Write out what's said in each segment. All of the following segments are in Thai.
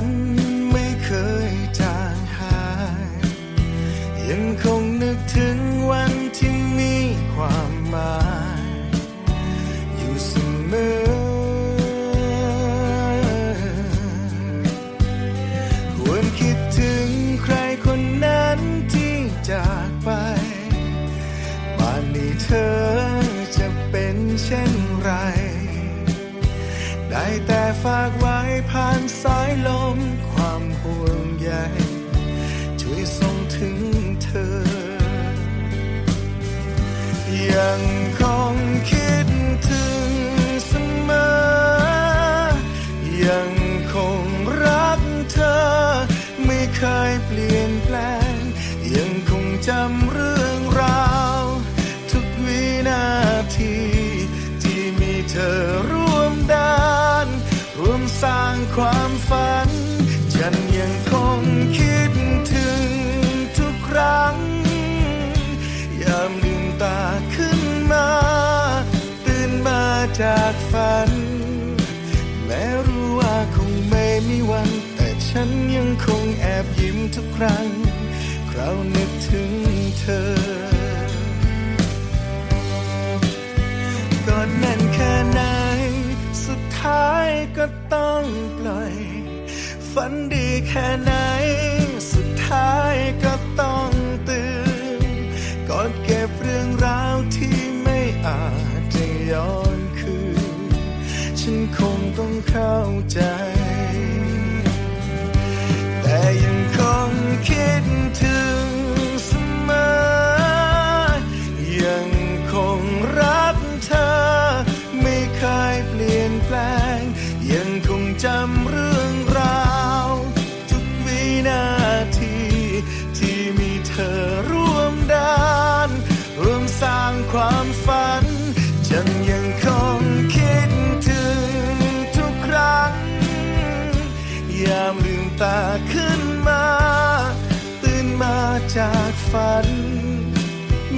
ันไม่เคยจางหาย ยังคงนึกถึงวันที่มีความหมาย อยู่เสมอ ควรคิดถึงใครคนนั้นที่จากไปป่านนี้เธอจะเป็นเช่นไร ได้แต่ฝาก ยังคงคิดถึงเสมอ ยังคงรักเธอ ไม่เคยเปลี่ยนแปลง ยังคงจำเรื่องราว ทุกวินาที ที่มีเธอร่วมดาน ร่วมสร้างความฝัน คงแอบยิ้มทุกครั้ง คราวนึกถึงเธอกอดแน่นแค่ไหน สุดท้ายก็ต้องปล่อย ฝันดีแค่ไหน สุดท้ายก็ต้องตื่นกอดเก็บเรื่องราวที่ไม่อาจจะย้อนคืน ฉันคงต้องเข้าใจ ยามลืมตาขึ้นมา ตื่นมาจากฝัน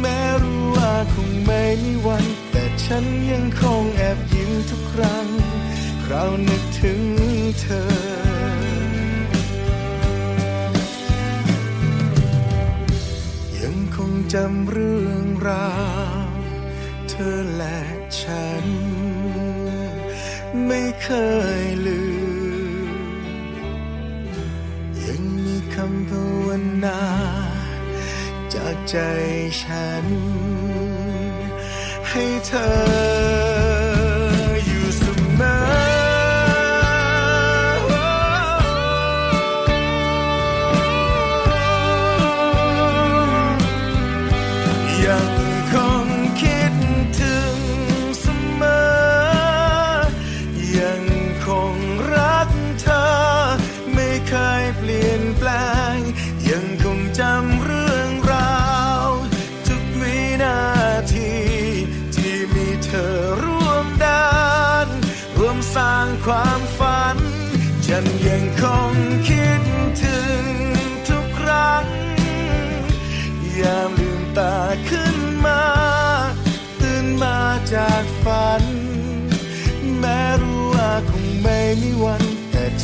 แม้รู้ว่าคงไม่มีวัน แต่ฉันยังคงแอบยิ้มทุกครั้ง คราวนึกถึงเธอยังคงจำเรื่องราวเธอและฉัน ไม่เคยลืมำภาวนา จากใจฉัน ให้เธอ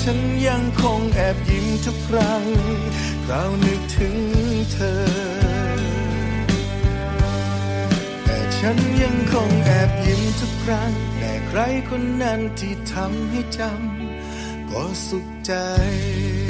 ฉันยังคงแอบยิ้มทุกครั้งเรานึกถึงเธอ แต่ฉันยังคงแอบยิ้มทุกครั้ง แต่ใครคนนั้นที่ทำให้จำก็สุขใจ「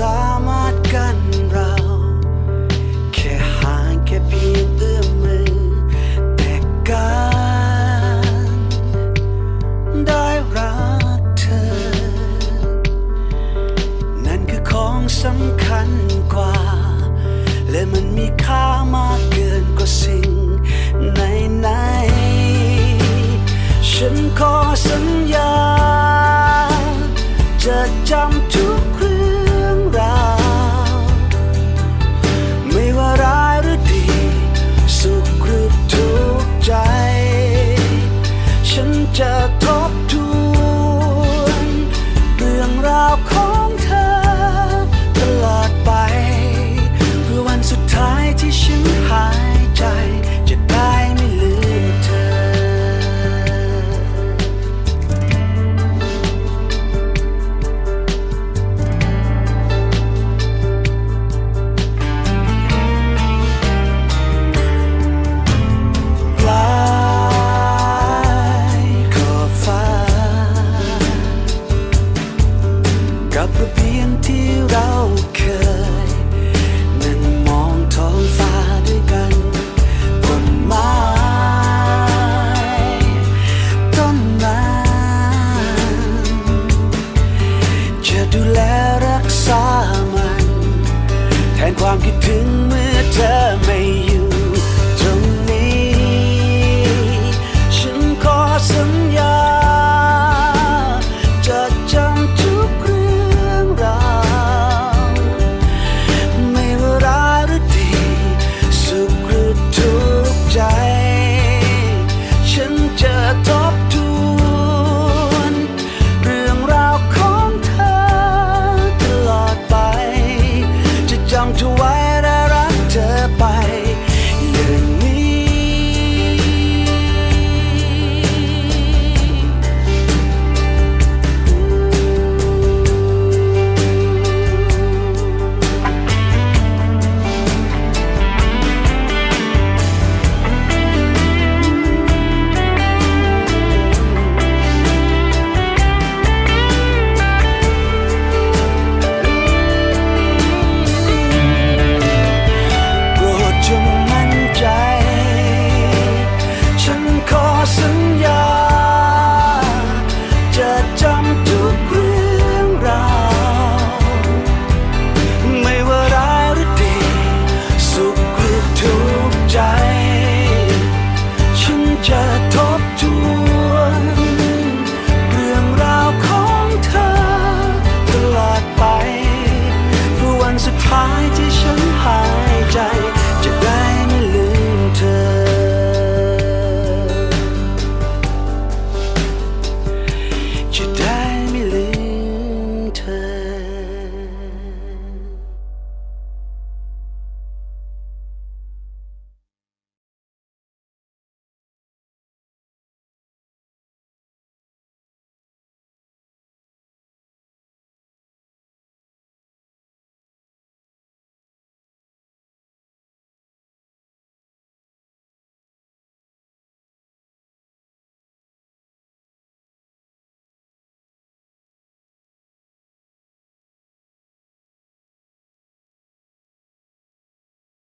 side.